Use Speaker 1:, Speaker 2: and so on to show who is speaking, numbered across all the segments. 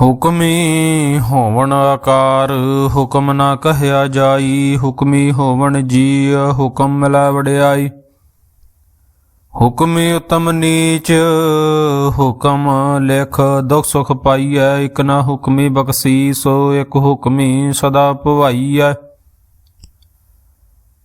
Speaker 1: ਹੁਕਮੀ ਹੋਵਣ ਆਕਾਰ, ਹੁਕਮ ਨਾ ਕਹਿਆ ਜਾਈ। ਹੁਕਮੀ ਹੋਵਣ ਜੀ ਹੁਕਮ ਮਿਲੈ ਵਡਿਆਈ। ਹੁਕਮੀ ਉਤਮ ਨੀਚ, ਹੁਕਮ ਲਿਖ ਦੁਖ ਸੁਖ ਪਾਈਐ। ਇਕ ਨਾ ਹੁਕਮੀ ਬਖ਼ਸੀਸ, ਇਕ ਹੁਕਮੀ ਸਦਾ ਭਵਾਈਐ।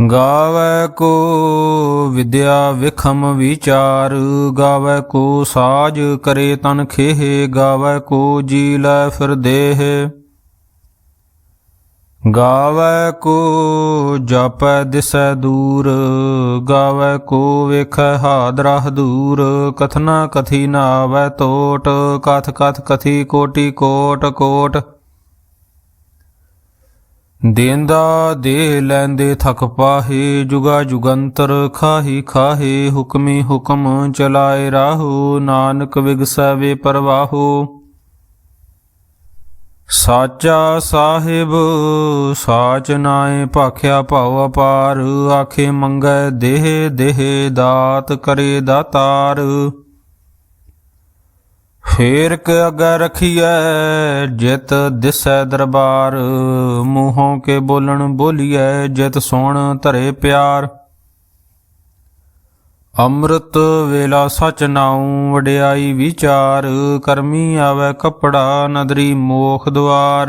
Speaker 1: ਗਾਵੇ ਕੋ ਵਿਦਿਆ ਵਿਖਮ ਵਿਚਾਰ, ਗਾਵੇ ਕੋ ਸਾਜ ਕਰੇ ਤਨ ਖੇਹ, ਗਾਵੇ ਕੋ ਜੀ ਲੈ ਫਿਰ ਦੇਹ। ਗਾਵੇ ਕੋ ਜਪੈ ਦਿਸੈ ਦੂਰ, ਗਾਵੇ ਕੋ ਵੇਖੈ ਹਾਦਰਹ ਦੂਰ ਕਥਨਾ ਕਥੀ ਨਾ ਆਵੈ ਟੋਟ ਕਥ ਕਥ ਕਥੀ ਕੋਟੀ ਕੋਟ ਕੋਟ। ਦੇਂਦਾ ਦੇ ਲੈਂਦੇ ਥਕ ਪਾਹੇ, ਜੁਗਾ ਜੁਗੰਤਰ ਖਾਹੀ ਖਾਹੇ, ਹੁਕਮੀ ਹੁਕਮ ਚਲਾਏ ਰਾਹੋ, ਨਾਨਕ ਵਿਗਸੈ ਵੇ ਪਰਵਾਹੋ। ਸਾਚਾ ਸਾਹਿਬ, ਸਾਚ ਨਾਏ ਭਾਖਿਆ ਭਾਉ ਅਪਾਰ, ਆਖੇ ਮੰਗੈ ਦੇਹ ਦੇਹ ਦਾਤ ਕਰੇ ਦਾਤਾਰ। ਫੇਰ ਕੇ ਅਗੇ ਰਖੀਐ, ਜਿਤ ਦਿਸੈ ਦਰਬਾਰ। ਮੂੰਹੋਂ ਕੇ ਬੋਲਣ ਬੋਲੀਐ, ਜਿਤ ਸੁਣ ਧਰੇ ਪਿਆਰ। ਅੰਮ੍ਰਿਤ ਵੇਲਾ ਸਚ ਨਾਉ, ਵਡਿਆਈ ਵਿਚਾਰ। ਕਰਮੀ ਆਵੇ ਕਪੜਾ, ਨਦਰੀ ਮੋਖ ਦੁਆਰ।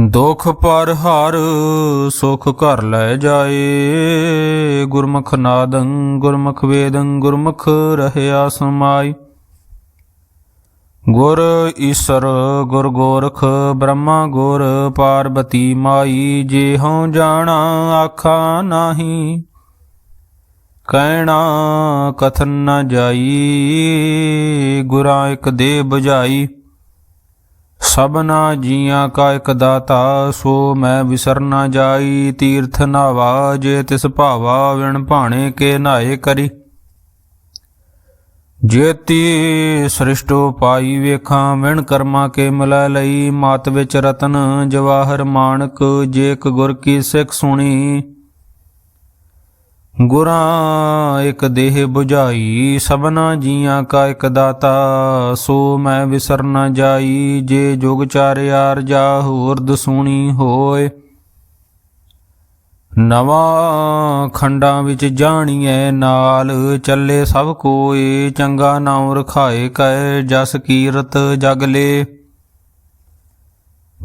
Speaker 1: ਦੁਖ ਪਰ ਹਰ, ਸੁਖ ਘਰ ਲੈ ਜਾਏ। ਗੁਰਮੁਖ ਨਾਦੰ, ਗੁਰਮੁਖ ਵੇਦੰ, ਗੁਰਮੁਖ ਰਹਿਆ ਸਮਾਈ। ਗੁਰ ਈਸਰ, ਗੁਰ ਗੋਰਖ, ਬ੍ਰਹਮਾ ਗੁਰ ਪਾਰਬਤੀ ਮਾਈ। ਜੇ ਹਉ ਜਾਣਾ, ਆਖਾ ਨਾਹੀ। ਕਹਿਣਾ, ਕਥਨ ਨਾ ਜਾਈ। ਗੁਰਾਂ ਇੱਕ ਦੇ 부ਝਾਈ ਸਭਨਾ ਜੀਆਂ ਕਾ ਇਕ ਦਾਤਾ, ਸੋ ਮੈਂ ਵਿਸਰ ਨਾ ਜਾਈ। ਤੀਰਥ ਨਾਵਾ, ਜੇ ਤਿਸ ਭਾਵਾ, ਵਿਣ ਭਾਣੇ ਕੇ ਨਾਏ ਕਰੀ। ਜੇਤੀ ਸ੍ਰਿਸ਼ਟੋ ਪਾਈ ਵੇਖਾਂ, ਵਿਣ ਕਰਮਾ ਕੇ ਮਿਲੈ ਲਈ। ਮਾਤ ਵਿੱਚ ਰਤਨ, ਜਵਾਹਰ ਮਾਨਕ ਜੇਕ ਇੱਕ ਗੁਰ ਕੀ ਸਿੱਖ ਸੁਣੀ। ਗੁਰਾਂ ਇਕ ਦੇਹ 부ਝਾਈ ਸਭਨਾ ਜੀਆਂ ਕਾ ਇੱਕ ਦਾਤਾ, ਸੋ ਮੈਂ ਵਿਸਰ ਨਾ ਜਾਈ, ਜੇ ਜੁਗ ਚਾਰਿਆਰ ਜਾ ਹੋਰ ਦਸੂਣੀ ਹੋਏ। ਨਵਾਂ ਖੰਡਾਂ ਵਿੱਚ ਜਾਣੀਐ ਨਾਲ, ਚੱਲੇ ਸਭ ਕੋਏ, ਚੰਗਾ ਨਾਉ ਰਖਾਏ ਕੈ ਜਸ ਕੀਰਤ ਜਗਲੇ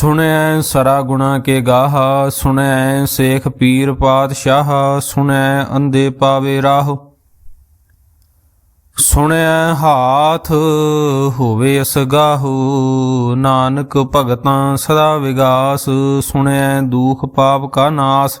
Speaker 1: ਸੁਣੈ ਸਰਾ ਗੁਣਾ ਕੇ ਗਾਹ, ਸੁਣੈ ਸੇਖ ਪੀਰ ਪਾਤਸ਼ਾਹ, ਸੁਣੈ ਅੰਦੇ ਪਾਵੇ ਰਾਹ। ਸੁਣਿਐ ਹਾਥ ਹੋਵੇ ਅਸਗਾਹੂ ਨਾਨਕ ਭਗਤਾਂ ਸਦਾ ਵਿਗਾਸ ਸੁਣਿਐ ਦੁਖ ਪਾਪ ਕਾ ਨਾਸ।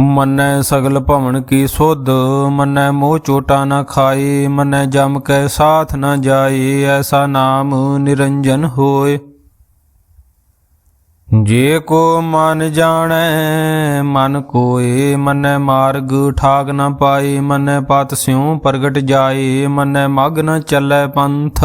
Speaker 1: ਮੰਨੈ ਸਗਲ ਭਵਨ ਕੀ ਸੁਧ, ਮੰਨੈ ਮੋਹ ਚੋਟਾ ਨਾ ਖਾਏ, ਮੰਨੈ ਜਮ ਕੈ ਸਾਥ ਨਾ ਜਾਏ, ਐਸਾ ਨਾਮ ਨਿਰੰਜਨ ਹੋਏ। ਜੇ ਕੋ ਮਨ ਜਾਣੈ, ਮਨ ਕੋਏ, ਮਨੈ ਮਾਰਗ ਠਾਗ ਨਾ ਪਾਏ, ਮਨੈ ਪਤ ਸਿਉ ਪ੍ਰਗਟ ਜਾਏ, ਮਨੈ ਮਗ ਨ ਚੱਲੈ ਪੰਥ।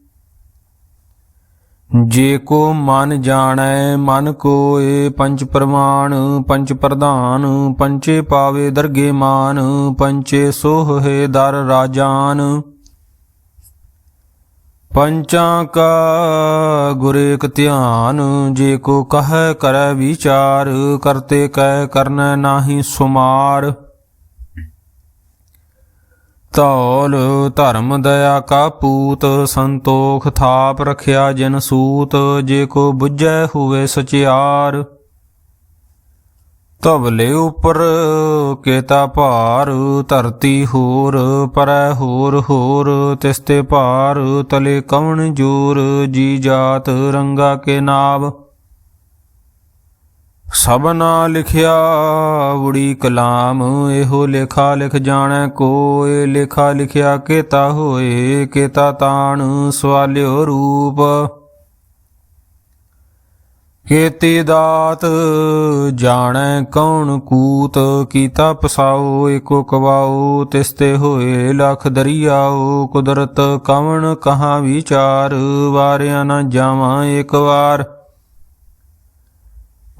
Speaker 1: ਜੇ ਕੋ ਮਨ ਜਾਣੈ, ਮਨ ਕੋਏ ਪੰਚ ਪ੍ਰਮਾਣ ਪੰਚ ਪ੍ਰਧਾਨ ਪੰਚੇ ਪਾਵੇ ਦਰਗੇ ਮਾਨ ਪੰਚੇ ਸੋਹੇ ਦਰ ਰਾਜਾਨ। ਪੰਚਾਂ ਕਾ ਗੁਰੇਕ ਧਿਆਨ, ਜੇ ਕੋ ਕਹੈ ਕਰੈ ਵਿਚਾਰ, ਕਰਤੇ ਕਹਿ ਕਰਨੈ ਨਾਹੀ ਸੁਮਾਰ। ਧੌਲ, ਧਰਮ, ਦਇਆ ਕਾ ਪੂਤ, ਸੰਤੋਖ ਥਾਪ ਰਖਿਆ ਜਨ ਸੂਤ, ਜੇ ਕੋ ਬੁੱਝੈ ਹੋਵੇ ਸਚਿਆਰ। ਤਵਲੇ ਉਪਰ, ਕੇਤਾ ਭਾਰ, ਧਰਤੀ ਹੋਰ, ਪਰੈ ਹੋਰ ਹੋਰ ਤਿਸਤੇ ਭਾਰ, ਤਲੇ ਕਵਣ ਜੋਰ, ਜੀ ਜਾਤ ਰੰਗਾ ਕੇ ਨਾਵ। ਸਭਨਾ ਲਿਖਿਆ ਉੜੀ ਕਲਾਮ, ਇਹੋ ਲੇਖਾ ਲਿਖ ਜਾਣੈ ਕੋਏ ਲੇਖਾ ਲਿਖਿਆ ਕੇਤਾ ਹੋਏ ਕੇਤਾ ਤਾਣ ਸਵਾਲਿਓ ਰੂਪ। ਕੀਤੀ ਦਾਤ ਜਾਣੈ ਕੌਣ ਕੂਤ, ਕੀਤਾ ਪਸਾਓ ਏਕੋ ਕਵਾਓ, ਤਿਸਤੇ ਹੋਏ ਲਖ ਦਰਿਆਓ, ਕੁਦਰਤ ਕਵਣ ਕਹਾ ਵਿਚਾਰ, ਵਾਰਿਆ ਨਾ ਜਾਵਾਂ ਇੱਕ ਵਾਰ।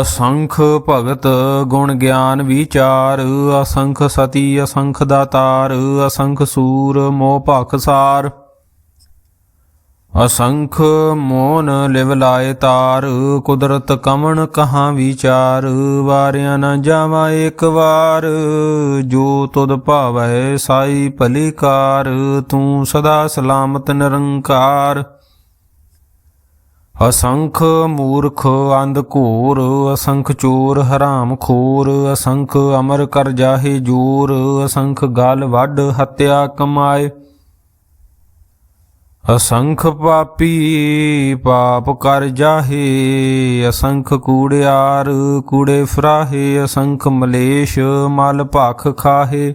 Speaker 1: ਅਸੰਖ ਭਗਤ ਗੁਣ ਗਿਆਨ ਵਿਚਾਰ, ਅਸੰਖ ਸਤੀ, ਅਸੰਖ ਦਾਤਾਰ, ਅਸੰਖ ਸੂਰ ਮੋਹ ਭਖਸਾਰ ਅਸੰਖ ਮੋਨ ਲਿਵ ਲਾਏ ਤਾਰ, ਕੁਦਰਤ ਕਮਣ ਕਹਾਂ ਵਿਚਾਰ, ਵਾਰਿਆ ਨਾ ਜਾਵਾ ਇੱਕ ਵਾਰ। ਜੋ ਤੁਧ ਭਾਵੈ ਸਾਈ ਭਲੀ ਕਾਰ ਤੂੰ ਸਦਾ ਸਲਾਮਤ ਨਿਰੰਕਾਰ। ਅਸੰਖ ਮੂਰਖ ਅੰਧ ਘੋਰ, ਅਸੰਖ ਚੋਰ ਹਰਾਮ ਖੋਰ, ਅਸੰਖ ਅਮਰ ਕਰ ਜਾਹੇ ਜੋਰ, ਅਸੰਖ ਗਲ ਵੱਡ ਹੱਤਿਆ ਕਮਾਏ। ਅਸੰਖ ਪਾਪੀ ਪਾਪ ਕਰ ਜਾਹੇ, ਅਸੰਖ ਕੂੜਿਆਰ ਕੂੜੇ ਫਰਾਹੇ, ਅਸੰਖ ਮਲੇਸ਼ ਮਲ ਭਖ ਖਾਹੇ।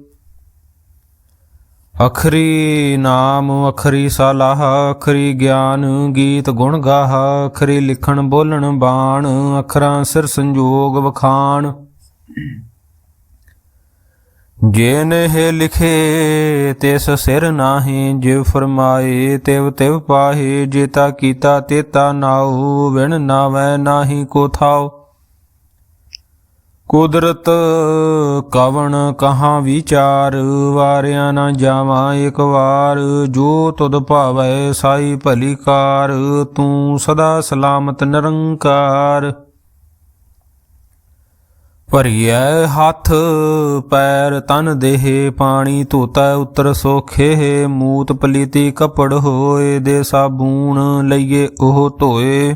Speaker 1: ਅਖਰੀ ਨਾਮ, ਅਖਰੀ ਸਲਾਹ, ਅਖਰੀ ਗਿਆਨ, ਗੀਤ ਗੁਣ ਗਾਹ, ਅਖਰੀ ਲਿਖਣ, ਬੋਲਣ, ਬਾਣ, ਅਖਰਾਂ, ਸਿਰ ਸੰਜੋਗ, ਵਖਾਣ। ਜੇ ਨਹਿ ਲਿਖੇ, ਤਿਸ ਸਿਰ ਨਾਹੀ, ਜਿਵ ਫਰਮਾਏ, ਤਿਵ ਤਿਵ ਪਾਹੇ, ਜੇਤਾ ਕੀਤਾ, ਤੇਤਾ ਨਾਉ, ਵਿਣ ਨਾਵੈ, ਨਾਹੀ ਕੋ ਥਾਉ। ਕੁਦਰਤ ਕਵਣ ਕਹਾਂ ਵਿਚਾਰ, ਵਾਰਿਆ ਨਾ ਜਾਵਾਂ ਇੱਕ ਵਾਰ। ਜੋ ਤੁਧ ਭਾਵੈ ਸਾਈ ਭਲੀ ਕਾਰ, ਤੂੰ ਸਦਾ ਸਲਾਮਤ ਨਿਰੰਕਾਰ। ਭਰੀਐ ਹੱਥ, ਪੈਰ ਤਨ ਦੇਹ, ਪਾਣੀ ਧੋਤਾ ਉਤਰ ਸੋਖੇ। ਮੂਤ ਪਲੀਤੀ ਕਪੜ ਹੋਏ ਦੇ ਸਾਬੂਣ ਲਈਏ ਉਹ ਧੋਏ।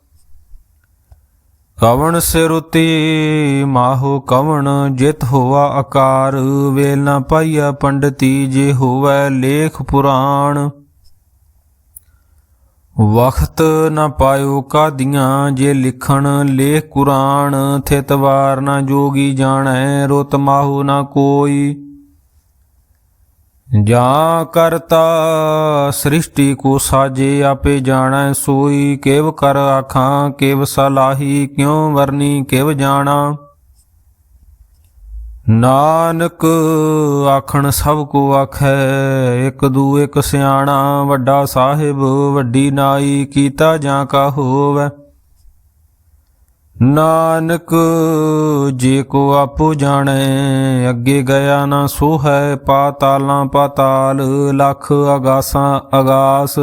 Speaker 1: ਕਵਣ ਸਿਰੁਤੀ ਮਾਹੋ ਕਵਣ ਜਿਤ ਹੋਵਾ ਆਕਾਰ, ਵੇਲ ਨਾ ਪਾਈਆ ਪੰਡਤੀ ਜੇ ਹੋਵੈ ਲੇਖ ਪੁਰਾਣ। ਵਖਤ ਨਾ ਪਾਇਓ ਕਾਦੀਆਂ ਜੇ ਲਿਖਣ ਲੇਖ ਕੁਰਾਨ ਥਿਤ ਵਾਰ ਨਾ ਜੋਗੀ ਜਾਣੈ ਰੁਤ ਮਾਹੋ ਨਾ ਕੋਈ। ਜਾਂ ਕਰਤਾ ਸ੍ਰਿਸ਼ਟੀ ਕੋ ਸਾਜੇ ਆਪੇ ਜਾਣੈ ਸੋਈ, ਕਿਵ ਕਰ ਆਖਾਂ, ਕਿਵ ਸਲਾਹੀ, ਕਿਉ ਵਰਨੀ, ਕਿਵ ਜਾਣਾ। ਨਾਨਕ ਆਖਣ ਸਭ ਕੋ ਆਖੈ, ਇਕ ਦੂ ਇਕ ਸਿਆਣਾ, ਵੱਡਾ ਸਾਹਿਬ, ਵੱਡੀ ਨਾਈ, ਕੀਤਾ ਜਾਂ ਕਾ ਹੋਵੈ। ਨਾਨਕ, ਜੇ ਕੋ ਆਪੋ ਜਾਣੈ, ਅੱਗੇ ਗਿਆ ਨਾ ਸੋ ਹੈ ਪਾਤਾਲਾਂ ਪਾਤਾਲ ਲਖ ਅਗਾਸਾਂ ਅਗਾਸ।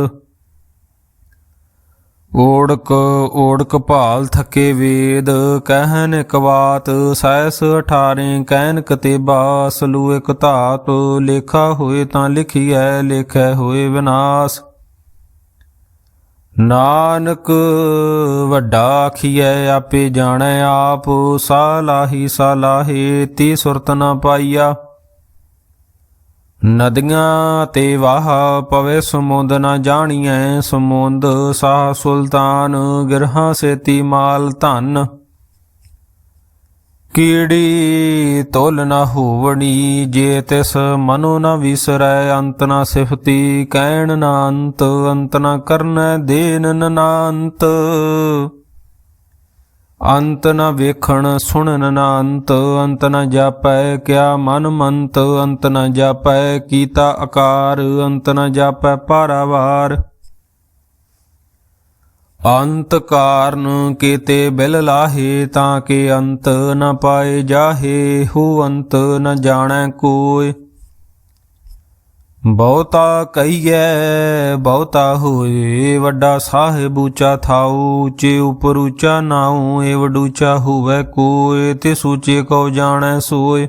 Speaker 1: ਓੜਕ ਓੜਕ ਭਾਲ ਥਕੇ ਵੇਦ, ਕਹਿਨ ਇਕ ਬਾਤ, ਸੈਸ 18 ਕਹਿਨ ਕਤੇਬਾ ਸਲੂ ਇਕ ਧਾਤ, ਲੇਖਾ ਹੋਏ ਤਾਂ ਲਿਖੀਐ, ਲੇਖੈ ਹੋਏ ਵਿਨਾਸ਼। ਨਾਨਕ, ਵੱਡਾ ਆਖੀਐ, ਆਪੇ ਜਾਣੈ ਆਪ, ਸਾਲਾਹੀ ਸਾਲਾਹੇ, ਤੀ ਸੁਰਤ ਨਾ ਪਾਈਆ। ਨਦੀਆਂ ਤੇ ਵਾਹ ਪਵੇ, ਸਮੁੰਦ ਨਾ ਜਾਣੀਐ, ਸਮੁੰਦ ਸਾਹ ਸੁਲਤਾਨ, ਗਿਰਹਾਂ ਸੇਤੀ ਮਾਲ ਧਨ। ਕੀੜੀ ਤੋਲ ਨਾ ਹੋਵਣੀ, ਜੇ ਤਿਸ ਮਨੋ ਨਾ ਵਿਸਰੈ, ਅੰਤ ਨਾ ਸਿਫਤੀ, ਕਹਿਣ ਨਾ ਅੰਤ ਅੰਤ ਨਾ ਕਰਨੈ, ਦੇਨ ਨ ਅੰਤ ਅੰਤ ਨ ਵੇਖਣ, ਸੁਣਨ ਨ ਅੰਤ ਅੰਤ ਨ ਜਾਪੈ, ਕਿਆ ਮਨ ਮੰਤ, ਅੰਤ ਨਾ ਜਾਪੈ, ਕੀਤਾ ਆਕਾਰ, ਅੰਤ ਨਾ ਜਾਪੈ ਪਾਰਾਵਾਰ ਅੰਤ ਕਾਰਨ ਕੀਤੇ ਬਿਲ ਲਾਹੇ ਤਾਂ ਕਿ ਅੰਤ ਨ ਪਾਏ ਜਾਹੇ, ਹੋ ਅੰਤ ਨ ਜਾਣੈ ਕੋਇ ਬਹੁਤਾ ਕਹੀਐ, ਬਹੁਤਾ ਹੋਏ, ਵੱਡਾ ਸਾਹਿਬ ਉੱਚਾ ਥਾਉ ਉੱਚੇ ਉਪਰ ਉੱਚਾ ਨਾਉ, ਏ ਵਡੂਚਾ ਹੋਵੇ ਕੋਇ ਤੇ ਸੂਚੇ ਕਉ ਜਾਣੈ ਸੋਏ।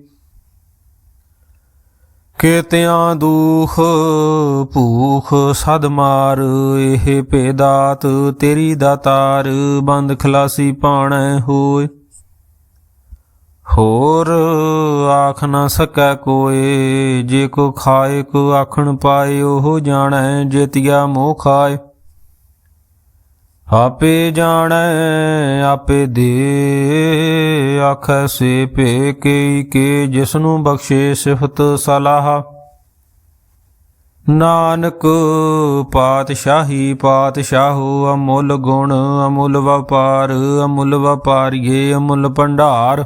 Speaker 1: ਕੇਤਿਆਂ ਦੁਖ ਭੂਖ ਸਦ ਮਾਰ, ਇਹ ਭੇਦਾਤ ਤੇਰੀ ਦਾਤਾਰ ਬੰਦ ਖਲਾਸੀ ਪਾਣੈ ਹੋਏ। ਹੋਰ ਆਖ ਨਾ ਸਕੈ ਕੋਏ, ਜੇ ਕੋ ਖਾਏ ਕੋ ਆਖਣ ਪਾਏ, ਉਹ ਜਾਣੈ ਜੇਤੀਆ ਮੋਹ ਖਾਏ। ਆਪੇ ਜਾਣੈ, ਆਪੇ ਦੇ। ਆਖੈ, ਸੇ ਭੇ ਕੇ ਕੇ, ਜਿਸਨੂੰ ਬਖਸ਼ੇ ਸਿਫਤ ਸਲਾਹ। ਨਾਨਕ ਪਾਤਸ਼ਾਹੀ, ਪਾਤਸ਼ਾਹੋ, ਅਮੁੱਲ ਗੁਣ, ਅਮੁੱਲ ਵਪਾਰ, ਅਮੁੱਲ ਵਪਾਰੀਏ, ਅਮੁੱਲ ਭੰਡਾਰ।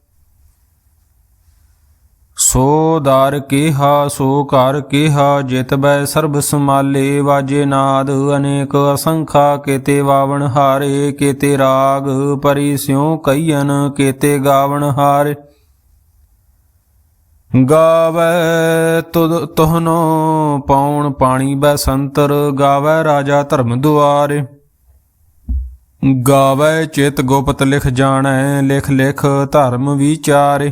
Speaker 1: ਸੋ ਦਰ ਕੀਹਾ, ਸੋ ਘਰ ਕੀਹਾ, ਜਿਤ ਬੈ ਸਰਬ ਸਮਾਲੇ ਵਾਜੇ ਨਾਦ ਅਨੇਕ ਅਸੰਖਾ, ਕੇਤੇ ਵਾਵਣ ਹਾਰੇ, ਕੇਤੇ ਰਾਗ ਪਰੀ ਸਿਉ ਕਈਨ ਕੇਤੇ ਗਾਵਣ ਹਾਰੇ। ਗਾਵੇ ਤੁਧ ਤੋਹਨੋ ਪੌਣ ਪਾਣੀ ਬੈ ਸੰਤਰ, ਗਾਵੇ ਰਾਜਾ ਧਰਮ ਦੁਆਰੇ। ਗਾਵੇ ਚਿਤ ਗੁਪਤ ਲਿਖ ਜਾਣੈ, ਲਿਖ ਲਿਖ ਧਰਮ ਵਿਚਾਰੇ।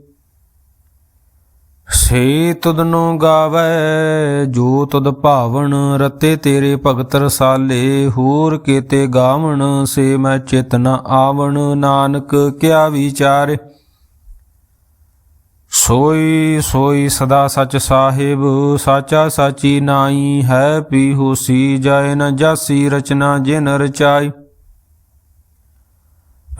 Speaker 1: ਸੇ ਤੁਦ ਨੂੰ ਗਾਵੇ, ਜੋ ਤੁਧ ਭਾਵਨ ਰਤੇ ਤੇਰੇ ਭਗਤ ਰਸਾਲੇ, ਹੋਰ ਕੀਤੇ ਗਾਵਣ ਸੇ ਮੈਂ ਚੇਤਨਾ ਆਵਣ, ਨਾਨਕ ਕਿਆ ਵਿਚਾਰੇ। ਸੋਈ ਸੋਈ ਸਦਾ ਸਚ ਸਾਹਿਬ, ਸਾਚਾ ਸਾਚੀ ਨਾਈ ਹੈ ਪੀ ਹੋਸੀ ਜਾਏ ਨ ਜਾਸੀ ਰਚਨਾ ਜਿਨ ਰਚਾਈ।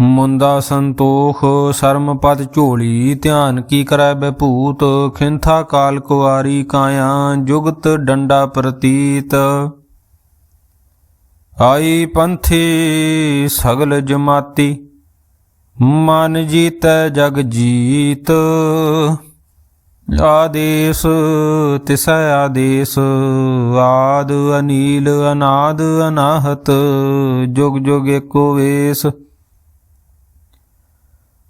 Speaker 1: ਮੁੰਦਾ ਸੰਤੋਖ, ਸਰਮ ਪਦ ਝੋਲੀ, ਧਿਆਨ ਕੀ ਕਰੈ ਬਭੂਤ ਖਿੰਥਾ ਕਾਲ ਕੁਵਾਰੀ ਕਾਇਆ, ਜੁਗਤ ਡੰਡਾ ਪ੍ਰਤੀਤ। ਆਈ ਪੰਥੀ ਸਗਲ ਜਮਾਤੀ, ਮਨ ਜੀਤੈ ਜਗ ਜੀਤ। ਆਦੇਸ, ਤਿਸੈ ਆਦੇਸ, ਆਦ ਅਨੀਲ, ਅਨਾਦ ਅਨਾਹਤ, ਜੁਗ ਜੁਗ ਏਕੋ ਵੇਸ।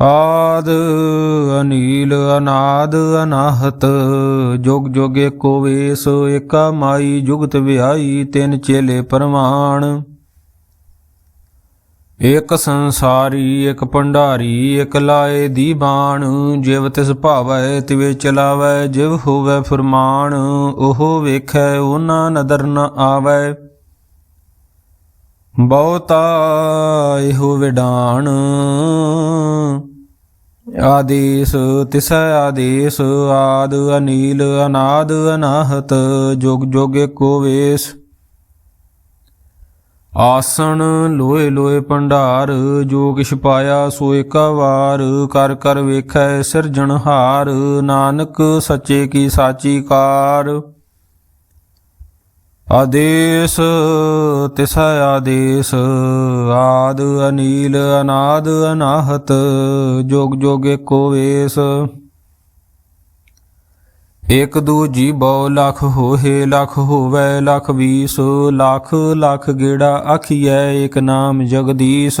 Speaker 1: ਆਦ ਅਨੀਲ ਅਨਾਦ ਅਨਾਹਤ, ਜੁਗ ਜੁਗ ਏਕੋ ਵੇਸ, ਏਕਾ ਮਾਈ, ਜੁਗਤ ਵਿਆਈ, ਤਿੰਨ ਚੇਲੇ ਪਰਮਾਨ ਇਕ ਸੰਸਾਰੀ ਇਕ ਭੰਡਾਰੀ ਇਕ ਲਾਏ ਦੀ ਬਾਣ ਜਿਵ ਤਿਸ ਭਾਵੈ, ਤਿਵੇ ਚਲਾਵੈ, ਜਿਵ ਹੋਵੈ ਫਰਮਾਨ, ਉਹ ਵੇਖੈ, ਉਹਨਾਂ ਨਦਰ ਨ ਆਵੈ। ਬਹੁਤਾ ਇਹੋ ਵਿਡਾਨ ਆਦੇਸ ਤਿਸ਼ ਆਦੇਸ, ਆਦ ਅਨੀਲ, ਅਨਾਦ ਅਨਾਹਤ, ਜੁਗ ਜੁਗ ਏਕੋ ਵੇਸ। ਆਸਣ ਲੋਏ ਲੋਏ ਭੰਡਾਰ, ਜੋ ਕਿਛ ਪਾਇਆ ਸੋ ਏਕਾ ਵਾਰ। ਕਰ ਕਰ ਵੇਖੈ ਸਿਰਜਣਹਾਰ, ਨਾਨਕ ਸੱਚੇ ਕੀ ਸਾਚੀ ਕਾਰ। ਆਦੇਸ, ਤਿਸਾ ਆਦੇਸ, ਆਦ ਅਨੀਲ, ਅਨਾਦ ਅਨਾਹਤ, ਜੋਗ ਜੋਗ ਏਕੋ ਵੇਸ। ਇਕ ਦੂ ਜੀ ਬਹੁ ਲਖ ਹੋਏ ਲਖ ਹੋਵੇ, ਲਖ ਵੀਸ, ਲੱਖ ਲੱਖ ਗੇੜਾ ਆਖੀਐ ਇਕ ਨਾਮ ਜਗਦੀਸ਼।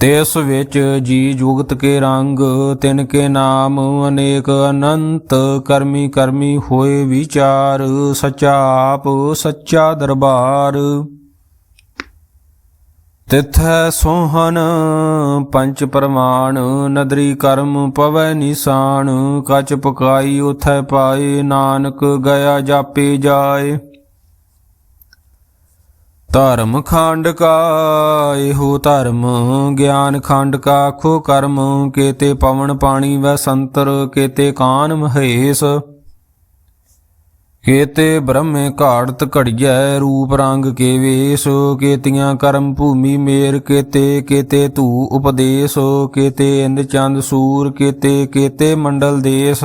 Speaker 1: ਤਿਸ ਵਿੱਚ ਜੀ ਜੁਗਤ ਕੇ ਰੰਗ, ਤਿਨ ਕੇ ਨਾਮ, ਅਨੇਕ ਅਨੰਤ ਕਰਮੀ ਕਰਮੀ ਹੋਏ ਵਿਚਾਰ, ਸਚਾ ਆਪ, ਸੱਚਾ ਦਰਬਾਰ। ਤਿਥੈ ਸੋਹਨ ਪੰਚ ਪ੍ਰਮਾਣ, ਨਦਰੀ ਕਰਮ ਪਵੈ ਨਿਸ਼ਾਨ, ਕਚ ਪਕਾਈ ਉਥੈ ਪਾਏ, ਨਾਨਕ ਗਿਆ ਜਾਪੇ ਜਾਏ। ਧਰਮ ਖੰਡ ਕਾ, ਇਹੋ ਧਰਮ ਗਿਆਨ ਖੰਡ ਕਾ ਖੋ ਕਰਮ ਕੇਤੇ ਪਵਨ ਪਾਣੀ ਵੈ ਸੰਤਰ, ਕੇਤੇ ਕਾਨ ਮਹੇਸ਼। ਕੇਤੇ ਬ੍ਰਹਮੇ ਘਾੜਤ ਘੜੀਐ, ਰੂਪ ਰੰਗ ਕੇ ਵੇਸ। ਕੇਤੀਆਂ ਕਰਮ ਭੂਮੀ ਮੇਰ ਕੇਤੇ ਕੇਤੇ ਧੂ ਉਪਦੇਸ਼। ਕੇਤੇ ਇੰਦ ਚੰਦ ਸੂਰ, ਕੇਤੇ ਕੇਤੇ ਮੰਡਲ ਦੇਸ।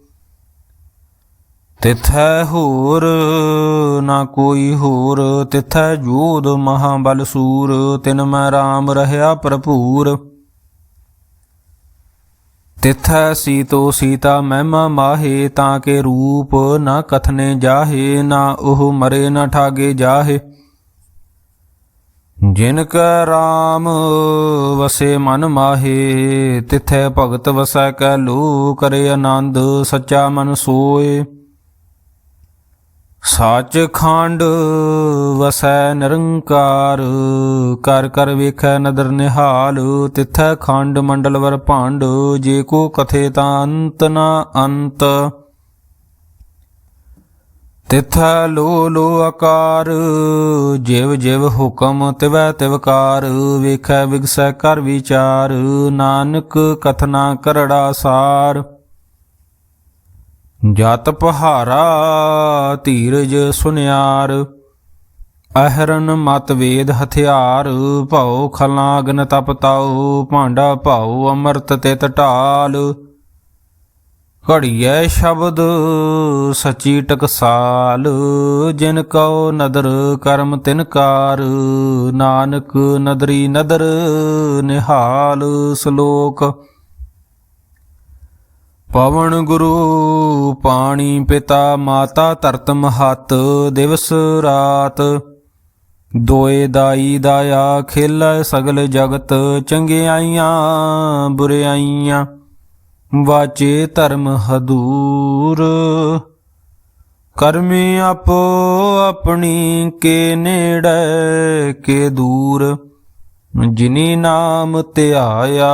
Speaker 1: ਤਿਥੈ ਹੋਰ, ਨਾ ਕੋਈ ਹੋਰ। ਤਿਥੈ ਜੋਧ ਮਹਾਬਲ ਸੂਰ, ਤਿਨ ਮੈਂ RAM ਰਹਿਆ ਭਰਪੂਰ। ਤਿਥੈ ਸੀਤੋ ਸੀਤਾ ਮਹਿਮਾ ਮਾਹੇ, ਤਾਂ ਕੇ ਰੂਪ ਨਾ ਕਥਨੇ ਜਾਹੇ, ਨਾ ਉਹ ਮਰੇ ਨਾ ਠਾਗੇ ਜਾਹੇ। ਜਿਨ ਕੈ RAM ਵਸੇ ਮਨ ਮਾਹੇ, ਤਿਥੈ ਭਗਤ ਵਸੈ ਕੈ ਲੋ ਕਰੇ ਆਨੰਦ, ਸੱਚਾ ਮਨ ਸੋਏ। ਸੱਚ ਖੰਡ ਵਸੈ ਨਿਰੰਕਾਰ, ਕਰ ਕਰ ਵੇਖੈ ਨਦਰ ਨਿਹਾਲ, ਤਿਥੈ ਖੰਡ ਮੰਡਲ ਵਰ ਭਾਂਡ, ਜੇ ਕੋ ਕਥੇ ਤਾਂ ਅੰਤ ਨਾ ਅੰਤ। ਤਿਥੈ ਲੋ ਲੋ ਆਕਾਰ, ਜਿਵ ਜਿਵ ਹੁਕਮ ਤਿਵੈ ਤਿਵਕਾਰ ਵੇਖੈ ਵਿਗਸੈ ਕਰ ਵਿਚਾਰ, ਨਾਨਕ ਕਥਨਾ ਕਰੜਾ ਸਾਰ। ਜਤ ਪਹਾਰਾ ਧੀਰਜ ਸੁਨਿਆਰ, ਅਹਰਨ ਮਤ ਵੇਦ ਹਥਿਆਰ, ਭਉ ਖਲਾਗਨ ਤਪ ਤਾਉ, ਭਾਂਡਾ ਭਾਉ ਅੰਮ੍ਰਿਤ ਤਿਤ ਢਾਲ। ਘੜੀਐ ਸ਼ਬਦ ਸਚੀ ਟਕਸਾਲ, ਜਿਨ ਕਉ ਨਦਰ ਕਰਮ ਤਿਨਕਾਰ ਨਾਨਕ ਨਦਰੀ ਨਦਰ ਨਿਹਾਲ ਸ਼ਲੋਕ। ਪਵਨ ਗੁਰੂ ਪਾਣੀ ਪਿਤਾ ਮਾਤਾ ਧਰਤ ਮਹਤ ਦਿਵਸ ਰਾਤ। ਦੋਏ ਦਾਈ ਦਾਇਆ ਖੇਲੈ ਸਗਲ ਜਗਤ ਚੰਗਿਆਈਆਂ ਬੁਰਿਆਈਆਂ ਵਾਚੇ ਧਰਮ ਹਦੂਰ। ਕਰਮੇ ਆਪੋ ਆਪਣੀ ਕੇ ਨੇੜੇ, ਕੇ ਦੂਰ, ਜਿਨੀ ਨਾਮ ਧਿਆਇਆ